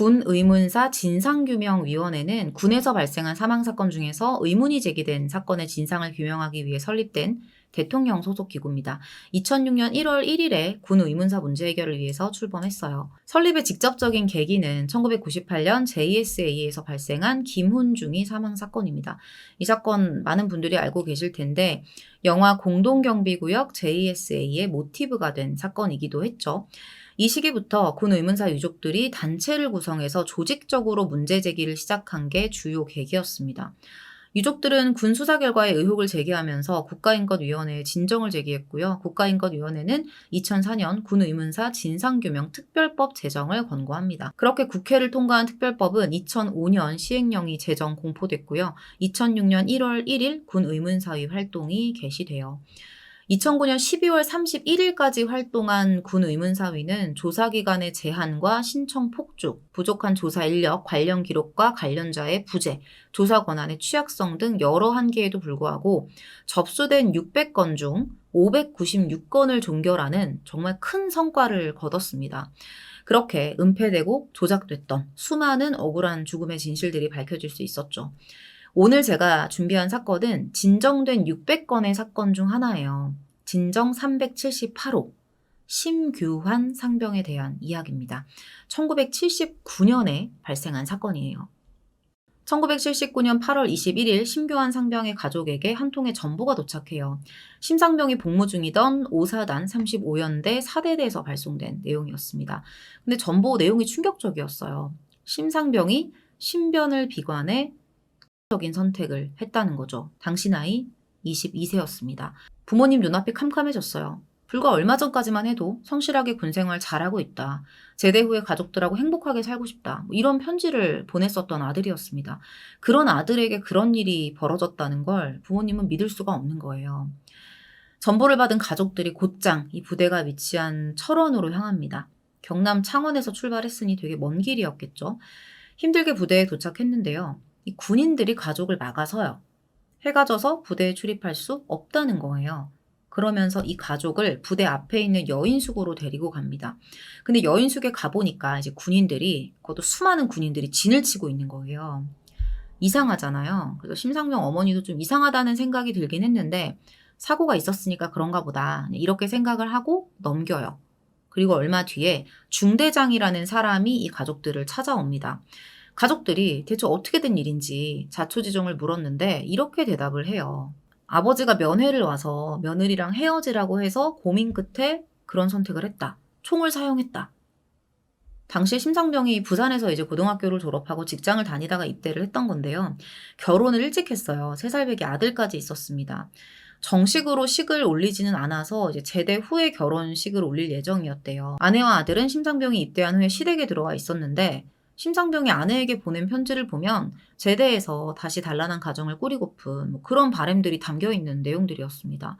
군 의문사 진상규명위원회는 군에서 발생한 사망 사건 중에서 의문이 제기된 사건의 진상을 규명하기 위해 설립된 대통령 소속 기구입니다. 2006년 1월 1일에 군 의문사 문제 해결을 위해서 출범했어요. 설립의 직접적인 계기는 1998년 JSA에서 발생한 김훈중이 사망 사건입니다. 이 사건 많은 분들이 알고 계실 텐데 영화 공동경비구역 JSA의 모티브가 된 사건이기도 했죠. 이 시기부터 군 의문사 유족들이 단체를 구성해서 조직적으로 문제 제기를 시작한 게 주요 계기였습니다. 유족들은 군 수사 결과에 의혹을 제기하면서 국가인권위원회에 진정을 제기했고요. 국가인권위원회는 2004년 군 의문사 진상규명 특별법 제정을 권고합니다. 그렇게 국회를 통과한 특별법은 2005년 시행령이 제정 공포됐고요. 2006년 1월 1일 군 의문사의 활동이 개시돼요. 2009년 12월 31일까지 활동한 군 의문사위는 조사기관의 제한과 신청 폭주, 부족한 조사 인력, 관련 기록과 관련자의 부재, 조사 권한의 취약성 등 여러 한계에도 불구하고 접수된 600건 중 596건을 종결하는 정말 큰 성과를 거뒀습니다. 그렇게 은폐되고 조작됐던 수많은 억울한 죽음의 진실들이 밝혀질 수 있었죠. 오늘 제가 준비한 사건은 진정된 600건의 사건 중 하나예요. 진정 378호. 심규환 상병에 대한 이야기입니다. 1979년에 발생한 사건이에요. 1979년 8월 21일 심교환 상병의 가족에게 한 통의 전보가 도착해요. 심상병이 복무 중이던 5사단 35연대 4대대에서 발송된 내용이었습니다. 근데 전보 내용이 충격적이었어요. 심상병이 신변을 비관해 적인 선택을 했다는 거죠. 당시 나이 22세였습니다. 부모님 눈앞이 캄캄해졌어요. 불과 얼마 전까지만 해도 성실하게 군생활 잘하고 있다. 제대 후에 가족들하고 행복하게 살고 싶다. 뭐 이런 편지를 보냈었던 아들이었습니다. 그런 아들에게 그런 일이 벌어졌다는 걸 부모님은 믿을 수가 없는 거예요. 전보를 받은 가족들이 곧장 이 부대가 위치한 철원으로 향합니다. 경남 창원에서 출발했으니 되게 먼 길이었겠죠. 힘들게 부대에 도착했는데요. 이 군인들이 가족을 막아서요. 해가 져서 부대에 출입할 수 없다는 거예요. 그러면서 이 가족을 부대 앞에 있는 여인숙으로 데리고 갑니다. 근데 여인숙에 가보니까 이제 군인들이, 그것도 수많은 군인들이 진을 치고 있는 거예요. 이상하잖아요. 그래서 심상명 어머니도 좀 이상하다는 생각이 들긴 했는데, 사고가 있었으니까 그런가 보다. 이렇게 생각을 하고 넘겨요. 그리고 얼마 뒤에 중대장이라는 사람이 이 가족들을 찾아옵니다. 가족들이 대체 어떻게 된 일인지 자초지종을 물었는데 이렇게 대답을 해요. 아버지가 면회를 와서 며느리랑 헤어지라고 해서 고민 끝에 그런 선택을 했다. 총을 사용했다. 당시에 심상병이 부산에서 이제 고등학교를 졸업하고 직장을 다니다가 입대를 했던 건데요. 결혼을 일찍 했어요. 3살배기 아들까지 있었습니다. 정식으로 식을 올리지는 않아서 이제 제대 후에 결혼식을 올릴 예정이었대요. 아내와 아들은 심상병이 입대한 후에 시댁에 들어와 있었는데 심상병이 아내에게 보낸 편지를 보면 제대에서 다시 단란한 가정을 꾸리고픈 뭐 그런 바램들이 담겨 있는 내용들이었습니다.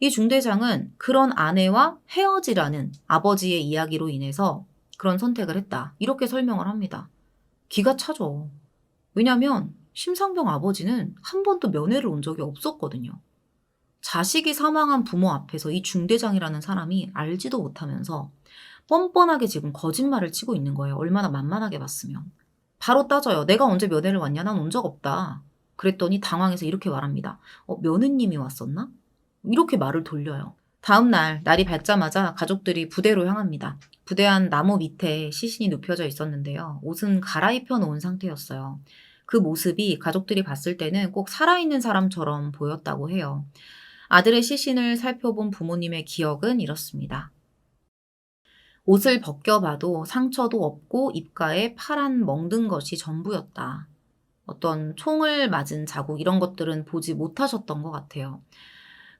이 중대장은 그런 아내와 헤어지라는 아버지의 이야기로 인해서 그런 선택을 했다. 이렇게 설명을 합니다. 기가 차죠. 왜냐면 심상병 아버지는 한 번도 면회를 온 적이 없었거든요. 자식이 사망한 부모 앞에서 이 중대장이라는 사람이 알지도 못하면서 뻔뻔하게 지금 거짓말을 치고 있는 거예요. 얼마나 만만하게 봤으면. 바로 따져요. 내가 언제 면회를 왔냐? 난 온 적 없다. 그랬더니 당황해서 이렇게 말합니다. 어, 며느님이 왔었나? 이렇게 말을 돌려요. 다음 날, 날이 밝자마자 가족들이 부대로 향합니다. 부대 안 나무 밑에 시신이 눕혀져 있었는데요. 옷은 갈아입혀 놓은 상태였어요. 그 모습이 가족들이 봤을 때는 꼭 살아있는 사람처럼 보였다고 해요. 아들의 시신을 살펴본 부모님의 기억은 이렇습니다. 옷을 벗겨봐도 상처도 없고 입가에 파란 멍든 것이 전부였다. 어떤 총을 맞은 자국 이런 것들은 보지 못하셨던 것 같아요.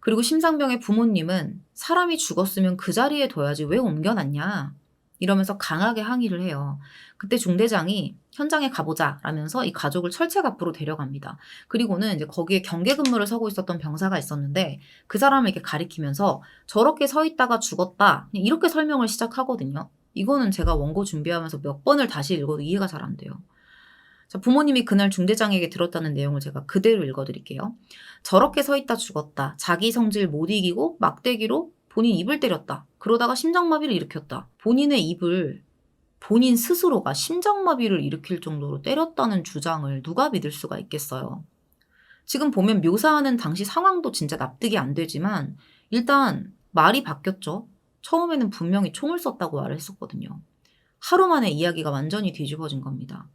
그리고 심상병의 부모님은 사람이 죽었으면 그 자리에 둬야지 왜 옮겨놨냐. 이러면서 강하게 항의를 해요. 그때 중대장이 현장에 가보자 라면서 이 가족을 철책 앞으로 데려갑니다. 그리고는 이제 거기에 경계 근무를 서고 있었던 병사가 있었는데 그 사람에게 가리키면서 저렇게 서 있다가 죽었다 이렇게 설명을 시작하거든요. 이거는 제가 원고 준비하면서 몇 번을 다시 읽어도 이해가 잘 안 돼요. 자, 부모님이 그날 중대장에게 들었다는 내용을 제가 그대로 읽어드릴게요. 저렇게 서 있다 죽었다. 자기 성질 못 이기고 막대기로 본인 입을 때렸다. 그러다가 심장마비를 일으켰다. 본인의 입을 본인 스스로가 심장마비를 일으킬 정도로 때렸다는 주장을 누가 믿을 수가 있겠어요. 지금 보면 묘사하는 당시 상황도 진짜 납득이 안 되지만 일단 말이 바뀌었죠. 처음에는 분명히 총을 썼다고 말을 했었거든요. 하루 만에 이야기가 완전히 뒤집어진 겁니다.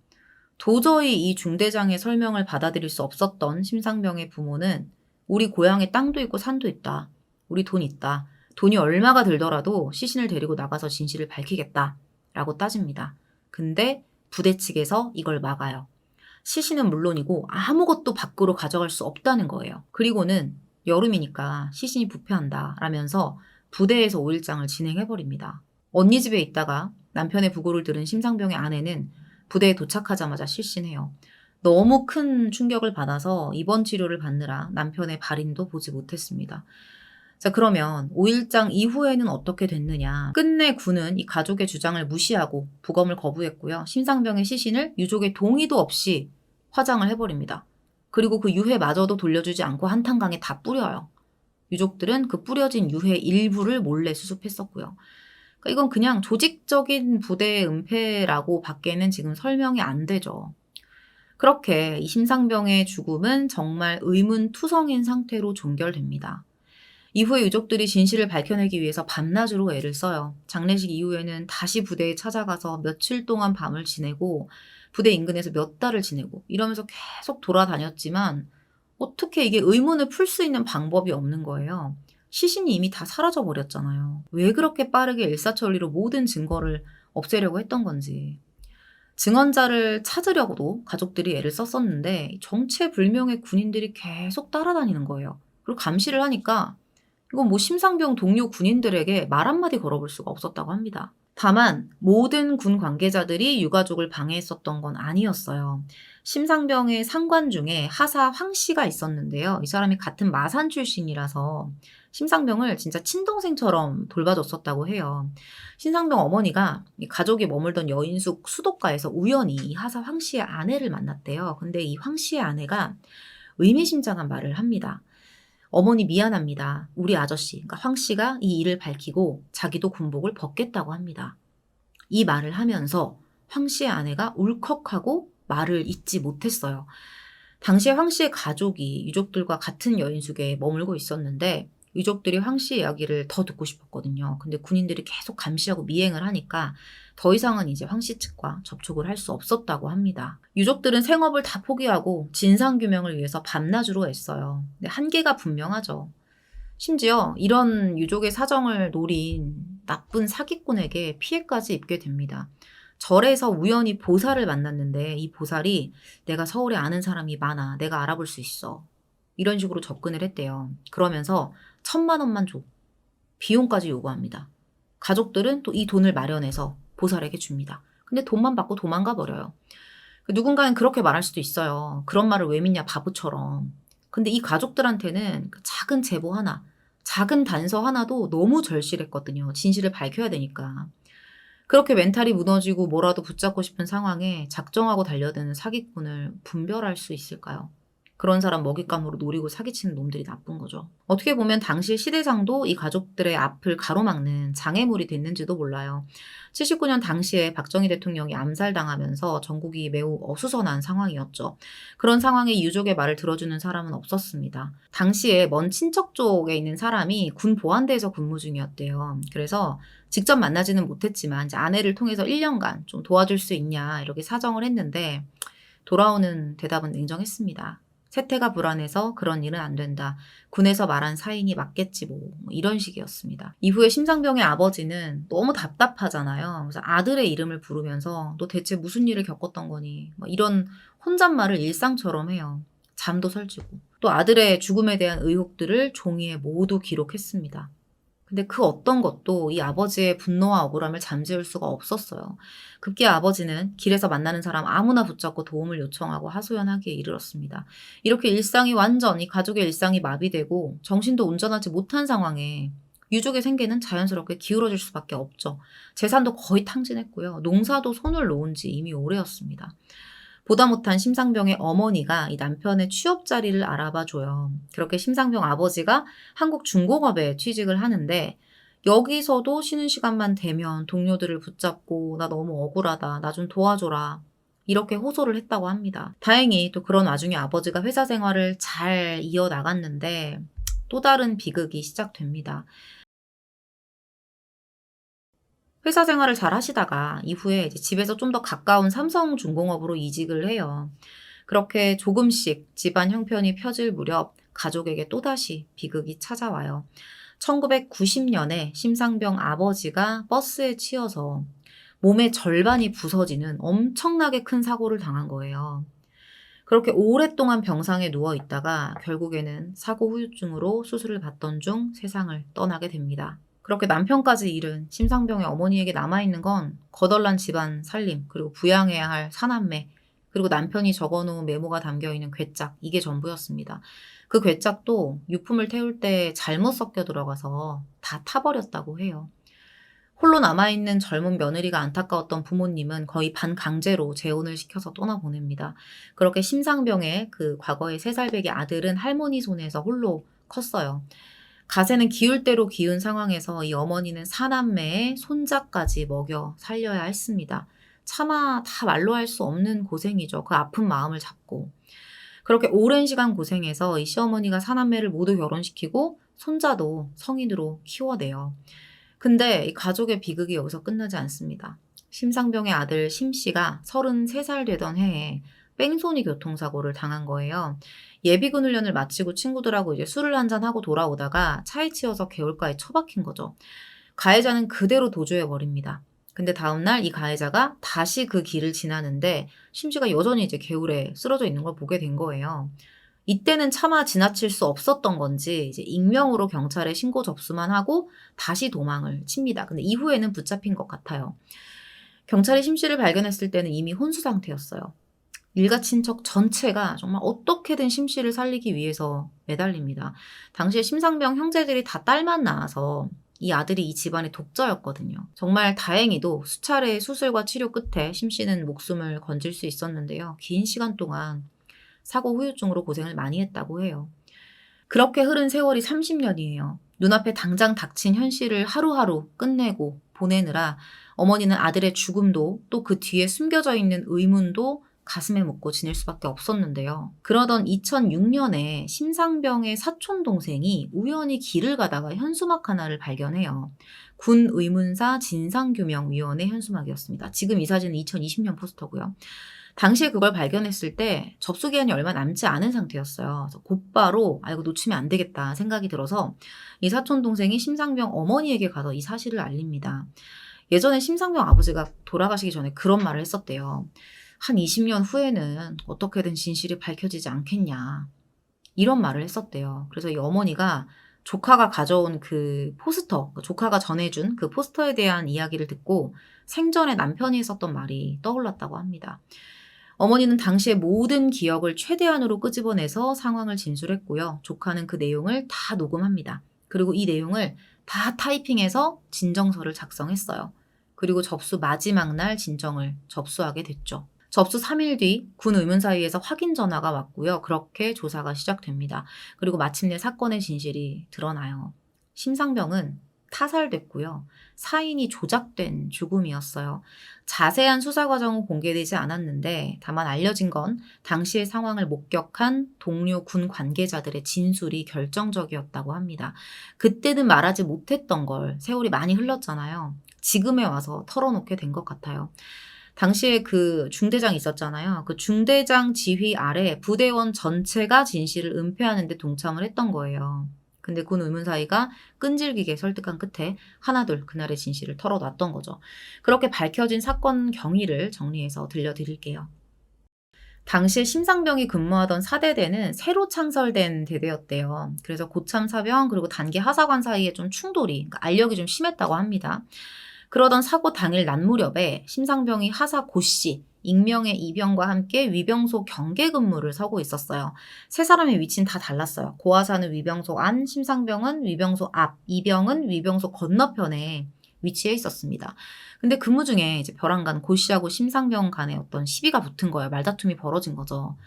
도저히 이 중대장의 설명을 받아들일 수 없었던 심상병의 부모는 우리 고향에 땅도 있고 산도 있다. 우리 돈 있다. 돈이 얼마가 들더라도 시신을 데리고 나가서 진실을 밝히겠다. 라고 따집니다. 근데 부대 측에서 이걸 막아요. 시신은 물론이고 아무것도 밖으로 가져갈 수 없다는 거예요. 그리고는 여름이니까 시신이 부패한다 라면서 부대에서 5일장을 진행해버립니다. 언니 집에 있다가 남편의 부고를 들은 심상병의 아내는 부대에 도착하자마자 실신해요. 너무 큰 충격을 받아서 입원 치료를 받느라 남편의 발인도 보지 못했습니다. 자, 그러면 5일장 이후에는 어떻게 됐느냐. 끝내 군은 이 가족의 주장을 무시하고 부검을 거부했고요. 심상병의 시신을 유족의 동의도 없이 화장을 해버립니다. 그리고 그 유해마저도 돌려주지 않고 한탄강에 다 뿌려요. 유족들은 그 뿌려진 유해 일부를 몰래 수습했었고요. 그러니까 이건 그냥 조직적인 부대의 은폐라고 밖에는 지금 설명이 안 되죠. 그렇게 이 심상병의 죽음은 정말 의문투성인 상태로 종결됩니다. 이후에 유족들이 진실을 밝혀내기 위해서 밤낮으로 애를 써요. 장례식 이후에는 다시 부대에 찾아가서 며칠 동안 밤을 지내고 부대 인근에서 몇 달을 지내고 이러면서 계속 돌아다녔지만 어떻게 이게 의문을 풀 수 있는 방법이 없는 거예요. 시신이 이미 다 사라져 버렸잖아요. 왜 그렇게 빠르게 일사천리로 모든 증거를 없애려고 했던 건지. 증언자를 찾으려고도 가족들이 애를 썼었는데 정체불명의 군인들이 계속 따라다니는 거예요. 그리고 감시를 하니까 이건 뭐 심상병 동료 군인들에게 말 한마디 걸어볼 수가 없었다고 합니다. 다만 모든 군 관계자들이 유가족을 방해했었던 건 아니었어요. 심상병의 상관 중에 하사 황 씨가 있었는데요. 이 사람이 같은 마산 출신이라서 심상병을 진짜 친동생처럼 돌봐줬었다고 해요. 심상병 어머니가 가족이 머물던 여인숙 수도가에서 우연히 이 하사 황 씨의 아내를 만났대요. 근데 이 황 씨의 아내가 의미심장한 말을 합니다. 어머니 미안합니다. 우리 아저씨, 그러니까 황 씨가 이 일을 밝히고 자기도 군복을 벗겠다고 합니다. 이 말을 하면서 황 씨의 아내가 울컥하고 말을 잇지 못했어요. 당시에 황 씨의 가족이 유족들과 같은 여인숙에 머물고 있었는데 유족들이 황 씨의 이야기를 더 듣고 싶었거든요. 근데 군인들이 계속 감시하고 미행을 하니까 더 이상은 이제 황 씨 측과 접촉을 할 수 없었다고 합니다. 유족들은 생업을 다 포기하고 진상규명을 위해서 밤낮으로 애써요. 근데 한계가 분명하죠. 심지어 이런 유족의 사정을 노린 나쁜 사기꾼에게 피해까지 입게 됩니다. 절에서 우연히 보살을 만났는데 이 보살이 내가 서울에 아는 사람이 많아. 내가 알아볼 수 있어. 이런 식으로 접근을 했대요. 그러면서 천만 원만 줘. 비용까지 요구합니다. 가족들은 또 이 돈을 마련해서 보살에게 줍니다. 근데 돈만 받고 도망가 버려요. 누군가는 그렇게 말할 수도 있어요. 그런 말을 왜 믿냐, 바보처럼. 근데 이 가족들한테는 그 작은 제보 하나, 작은 단서 하나도 너무 절실했거든요. 진실을 밝혀야 되니까. 그렇게 멘탈이 무너지고 뭐라도 붙잡고 싶은 상황에 작정하고 달려드는 사기꾼을 분별할 수 있을까요? 그런 사람 먹잇감으로 노리고 사기치는 놈들이 나쁜 거죠. 어떻게 보면 당시 시대상도 이 가족들의 앞을 가로막는 장애물이 됐는지도 몰라요. 79년 당시에 박정희 대통령이 암살당하면서 전국이 매우 어수선한 상황이었죠. 그런 상황에 유족의 말을 들어주는 사람은 없었습니다. 당시에 먼 친척 쪽에 있는 사람이 군 보안대에서 근무 중이었대요. 그래서 직접 만나지는 못했지만 이제 아내를 통해서 1년간 좀 도와줄 수 있냐 이렇게 사정을 했는데 돌아오는 대답은 냉정했습니다. 세태가 불안해서 그런 일은 안 된다. 군에서 말한 사인이 맞겠지 뭐, 뭐 이런 식이었습니다. 이후에 심상병의 아버지는 너무 답답하잖아요. 그래서 아들의 이름을 부르면서 너 대체 무슨 일을 겪었던 거니? 뭐 이런 혼잣말을 일상처럼 해요. 잠도 설치고. 또 아들의 죽음에 대한 의혹들을 종이에 모두 기록했습니다. 근데 그 어떤 것도 이 아버지의 분노와 억울함을 잠재울 수가 없었어요. 급기 아버지는 길에서 만나는 사람 아무나 붙잡고 도움을 요청하고 하소연하기에 이르렀습니다. 이렇게 일상이 완전히 가족의 일상이 마비되고 정신도 온전하지 못한 상황에 유족의 생계는 자연스럽게 기울어질 수밖에 없죠. 재산도 거의 탕진했고요. 농사도 손을 놓은 지 이미 오래였습니다. 보다 못한 심상병의 어머니가 이 남편의 취업 자리를 알아봐 줘요. 그렇게 심상병 아버지가 한국 중공업에 취직을 하는데 여기서도 쉬는 시간만 되면 동료들을 붙잡고 나 너무 억울하다. 나 좀 도와줘라. 이렇게 호소를 했다고 합니다. 다행히 또 그런 와중에 아버지가 회사 생활을 잘 이어나갔는데 또 다른 비극이 시작됩니다. 회사 생활을 잘 하시다가 이후에 이제 집에서 좀 더 가까운 삼성중공업으로 이직을 해요. 그렇게 조금씩 집안 형편이 펴질 무렵 가족에게 또다시 비극이 찾아와요. 1990년에 심상병 아버지가 버스에 치여서 몸의 절반이 부서지는 엄청나게 큰 사고를 당한 거예요. 그렇게 오랫동안 병상에 누워 있다가 결국에는 사고 후유증으로 수술을 받던 중 세상을 떠나게 됩니다. 그렇게 남편까지 잃은 심상병의 어머니에게 남아있는 건 거덜난 집안 살림, 그리고 부양해야 할 사남매, 그리고 남편이 적어놓은 메모가 담겨있는 괴짝, 이게 전부였습니다. 그 괴짝도 유품을 태울 때 잘못 섞여 들어가서 다 타버렸다고 해요. 홀로 남아있는 젊은 며느리가 안타까웠던 부모님은 거의 반강제로 재혼을 시켜서 떠나보냅니다. 그렇게 심상병의 그 과거의 세살배기 아들은 할머니 손에서 홀로 컸어요. 가세는 기울 대로 기운 상황에서 이 어머니는 사남매의 손자까지 먹여 살려야 했습니다. 차마 다 말로 할 수 없는 고생이죠. 그 아픈 마음을 잡고. 그렇게 오랜 시간 고생해서 이 시어머니가 사남매를 모두 결혼시키고 손자도 성인으로 키워내요. 근데 이 가족의 비극이 여기서 끝나지 않습니다. 심상병의 아들 심씨가 33살 되던 해에 뺑소니 교통사고를 당한 거예요. 예비군 훈련을 마치고 친구들하고 이제 술을 한잔 하고 돌아오다가 차에 치여서 개울가에 처박힌 거죠. 가해자는 그대로 도주해 버립니다. 근데 다음날 이 가해자가 다시 그 길을 지나는데 심지가 여전히 이제 개울에 쓰러져 있는 걸 보게 된 거예요. 이때는 차마 지나칠 수 없었던 건지 이제 익명으로 경찰에 신고 접수만 하고 다시 도망을 칩니다. 근데 이후에는 붙잡힌 것 같아요. 경찰이 심 씨를 발견했을 때는 이미 혼수 상태였어요. 일가 친척 전체가 정말 어떻게든 심 씨를 살리기 위해서 매달립니다. 당시에 심상병 형제들이 다 딸만 낳아서 이 아들이 이 집안의 독자였거든요. 정말 다행히도 수차례의 수술과 치료 끝에 심 씨는 목숨을 건질 수 있었는데요. 긴 시간 동안 사고 후유증으로 고생을 많이 했다고 해요. 그렇게 흐른 세월이 30년이에요. 눈앞에 당장 닥친 현실을 하루하루 끝내고 보내느라 어머니는 아들의 죽음도 또 그 뒤에 숨겨져 있는 의문도 가슴에 묻고 지낼 수밖에 없었는데요. 그러던 2006년에 심상병의 사촌 동생이 우연히 길을 가다가 현수막 하나를 발견해요. 군 의문사 진상규명위원회 현수막이었습니다. 지금 이 사진은 2020년 포스터고요. 당시에 그걸 발견했을 때 접수 기한이 얼마 남지 않은 상태였어요. 그래서 곧바로 아 이거 놓치면 안 되겠다 생각이 들어서 이 사촌 동생이 심상병 어머니에게 가서 이 사실을 알립니다. 예전에 심상병 아버지가 돌아가시기 전에 그런 말을 했었대요. 한 20년 후에는 어떻게든 진실이 밝혀지지 않겠냐. 이런 말을 했었대요. 그래서 이 어머니가 조카가 가져온 그 포스터, 그 조카가 전해준 그 포스터에 대한 이야기를 듣고 생전에 남편이 했었던 말이 떠올랐다고 합니다. 어머니는 당시의 모든 기억을 최대한으로 끄집어내서 상황을 진술했고요. 조카는 그 내용을 다 녹음합니다. 그리고 이 내용을 다 타이핑해서 진정서를 작성했어요. 그리고 접수 마지막 날 진정을 접수하게 됐죠. 접수 3일 뒤 군 의문사위에서 확인 전화가 왔고요. 그렇게 조사가 시작됩니다. 그리고 마침내 사건의 진실이 드러나요. 심상병은 타살됐고요. 사인이 조작된 죽음이었어요. 자세한 수사 과정은 공개되지 않았는데 다만 알려진 건 당시의 상황을 목격한 동료 군 관계자들의 진술이 결정적이었다고 합니다. 그때는 말하지 못했던 걸 세월이 많이 흘렀잖아요. 지금에 와서 털어놓게 된 것 같아요. 당시에 그 중대장 있었잖아요. 그 중대장 지휘 아래 부대원 전체가 진실을 은폐하는데 동참을 했던 거예요. 근데 군 의문사이가 끈질기게 설득한 끝에 하나둘 그날의 진실을 털어놨던 거죠. 그렇게 밝혀진 사건 경위를 정리해서 들려드릴게요. 당시에 심상병이 근무하던 사대대는 새로 창설된 대대였대요. 그래서 고참 사병 그리고 단기 하사관 사이에 좀 충돌이, 그러니까 알력이 좀 심했다고 합니다. 그러던 사고 당일 낮 무렵에 심상병이 하사 고씨, 익명의 이병과 함께 위병소 경계 근무를 서고 있었어요. 세 사람의 위치는 다 달랐어요. 고하사는 위병소 안, 심상병은 위병소 앞, 이병은 위병소 건너편에 위치해 있었습니다. 근데 근무 중에 이제 벼랑간 고씨하고 심상병 간에 어떤 시비가 붙은 거예요. 말다툼이 벌어진 거죠.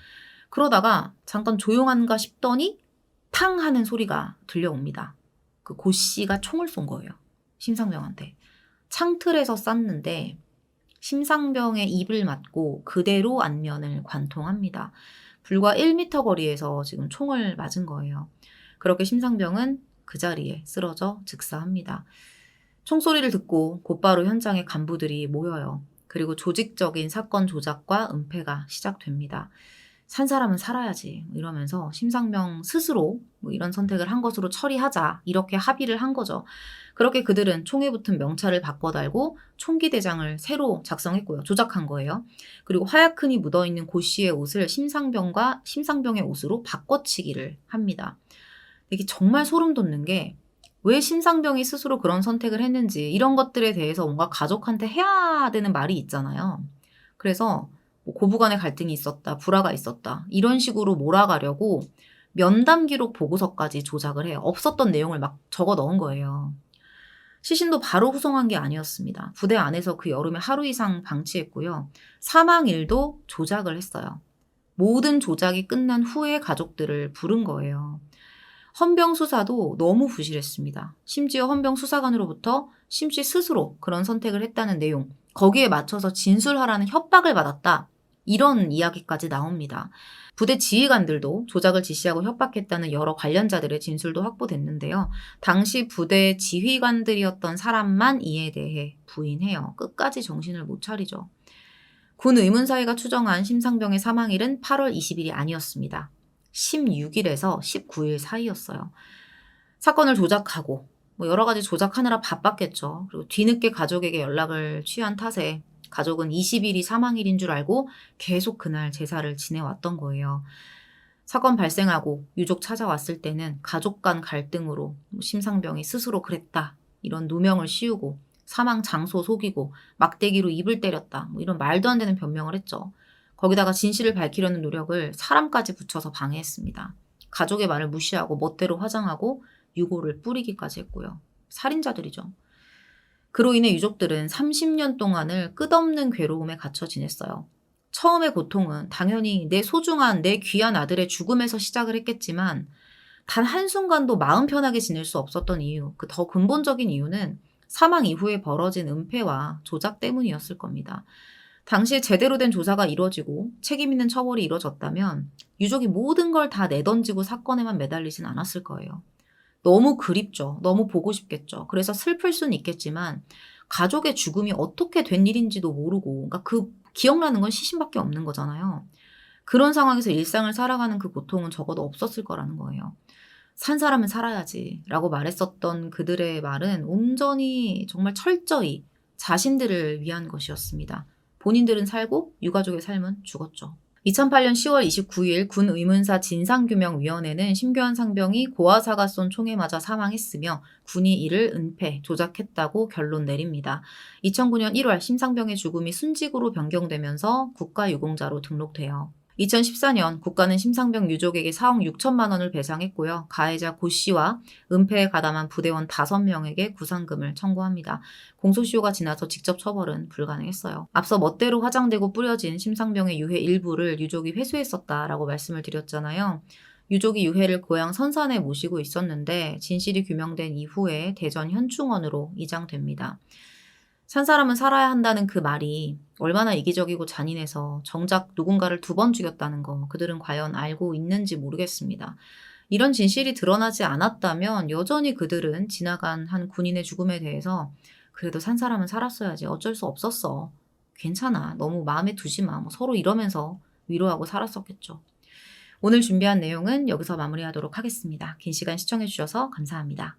그러다가 잠깐 조용한가 싶더니 탕 하는 소리가 들려옵니다. 그 고씨가 총을 쏜 거예요. 심상병한테. 창틀에서 쌌는데 심상병의 입을 맞고 그대로 안면을 관통합니다. 불과 1m 거리에서 지금 총을 맞은 거예요. 그렇게 심상병은 그 자리에 쓰러져 즉사합니다. 총소리를 듣고 곧바로 현장에 간부들이 모여요. 그리고 조직적인 사건 조작과 은폐가 시작됩니다. 산 사람은 살아야지 이러면서 심상병 스스로 뭐 이런 선택을 한 것으로 처리하자 이렇게 합의를 한 거죠. 그렇게 그들은 총에 붙은 명찰을 바꿔 달고 총기 대장을 새로 작성했고요. 조작한 거예요. 그리고 화약흔이 묻어 있는 고 씨의 옷을 심상병과 심상병의 옷으로 바꿔치기를 합니다. 이게 정말 소름 돋는 게 왜 심상병이 스스로 그런 선택을 했는지 이런 것들에 대해서 뭔가 가족한테 해야 되는 말이 있잖아요. 그래서 뭐 고부 간의 갈등이 있었다, 불화가 있었다 이런 식으로 몰아가려고 면담 기록 보고서까지 조작을 해요. 없었던 내용을 막 적어 넣은 거예요. 시신도 바로 후송한 게 아니었습니다. 부대 안에서 그 여름에 하루 이상 방치했고요. 사망일도 조작을 했어요. 모든 조작이 끝난 후에 가족들을 부른 거예요. 헌병 수사도 너무 부실했습니다. 심지어 헌병 수사관으로부터 심씨 스스로 그런 선택을 했다는 내용, 거기에 맞춰서 진술하라는 협박을 받았다. 이런 이야기까지 나옵니다. 부대 지휘관들도 조작을 지시하고 협박했다는 여러 관련자들의 진술도 확보됐는데요. 당시 부대 지휘관들이었던 사람만 이에 대해 부인해요. 끝까지 정신을 못 차리죠. 군 의문사회가 추정한 심상병의 사망일은 8월 20일이 아니었습니다. 16일에서 19일 사이였어요. 사건을 조작하고 뭐 여러 가지 조작하느라 바빴겠죠. 그리고 뒤늦게 가족에게 연락을 취한 탓에 가족은 20일이 사망일인 줄 알고 계속 그날 제사를 지내왔던 거예요. 사건 발생하고 유족 찾아왔을 때는 가족 간 갈등으로 뭐 심상병이 스스로 그랬다. 이런 누명을 씌우고 사망 장소 속이고 막대기로 입을 때렸다. 뭐 이런 말도 안 되는 변명을 했죠. 거기다가 진실을 밝히려는 노력을 사람까지 붙여서 방해했습니다. 가족의 말을 무시하고 멋대로 화장하고 유고를 뿌리기까지 했고요. 살인자들이죠. 그로 인해 유족들은 30년 동안을 끝없는 괴로움에 갇혀 지냈어요. 처음의 고통은 당연히 내 소중한 내 귀한 아들의 죽음에서 시작을 했겠지만 단 한순간도 마음 편하게 지낼 수 없었던 이유, 그 더 근본적인 이유는 사망 이후에 벌어진 은폐와 조작 때문이었을 겁니다. 당시에 제대로 된 조사가 이루어지고 책임 있는 처벌이 이루어졌다면 유족이 모든 걸 다 내던지고 사건에만 매달리진 않았을 거예요. 너무 그립죠. 너무 보고 싶겠죠. 그래서 슬플 수는 있겠지만 가족의 죽음이 어떻게 된 일인지도 모르고 그러니까 그 기억나는 건 시신밖에 없는 거잖아요. 그런 상황에서 일상을 살아가는 그 고통은 적어도 없었을 거라는 거예요. 산 사람은 살아야지 라고 말했었던 그들의 말은 온전히 정말 철저히 자신들을 위한 것이었습니다. 본인들은 살고 유가족의 삶은 죽었죠. 2008년 10월 29일 군 의문사 진상규명위원회는 심교한 상병이 고아사가 쏜 총에 맞아 사망했으며 군이 이를 은폐, 조작했다고 결론 내립니다. 2009년 1월 심상병의 죽음이 순직으로 변경되면서 국가유공자로 등록돼요. 2014년 국가는 심상병 유족에게 4억 6천만 원을 배상했고요. 가해자 고 씨와 은폐에 가담한 부대원 5명에게 구상금을 청구합니다. 공소시효가 지나서 직접 처벌은 불가능했어요. 앞서 멋대로 화장되고 뿌려진 심상병의 유해 일부를 유족이 회수했었다라고 말씀을 드렸잖아요. 유족이 유해를 고향 선산에 모시고 있었는데 진실이 규명된 이후에 대전 현충원으로 이장됩니다. 산 사람은 살아야 한다는 그 말이 얼마나 이기적이고 잔인해서 정작 누군가를 두 번 죽였다는 거 그들은 과연 알고 있는지 모르겠습니다. 이런 진실이 드러나지 않았다면 여전히 그들은 지나간 한 군인의 죽음에 대해서 그래도 산 사람은 살았어야지 어쩔 수 없었어. 괜찮아. 너무 마음에 두지 마. 뭐 서로 이러면서 위로하고 살았었겠죠. 오늘 준비한 내용은 여기서 마무리하도록 하겠습니다. 긴 시간 시청해주셔서 감사합니다.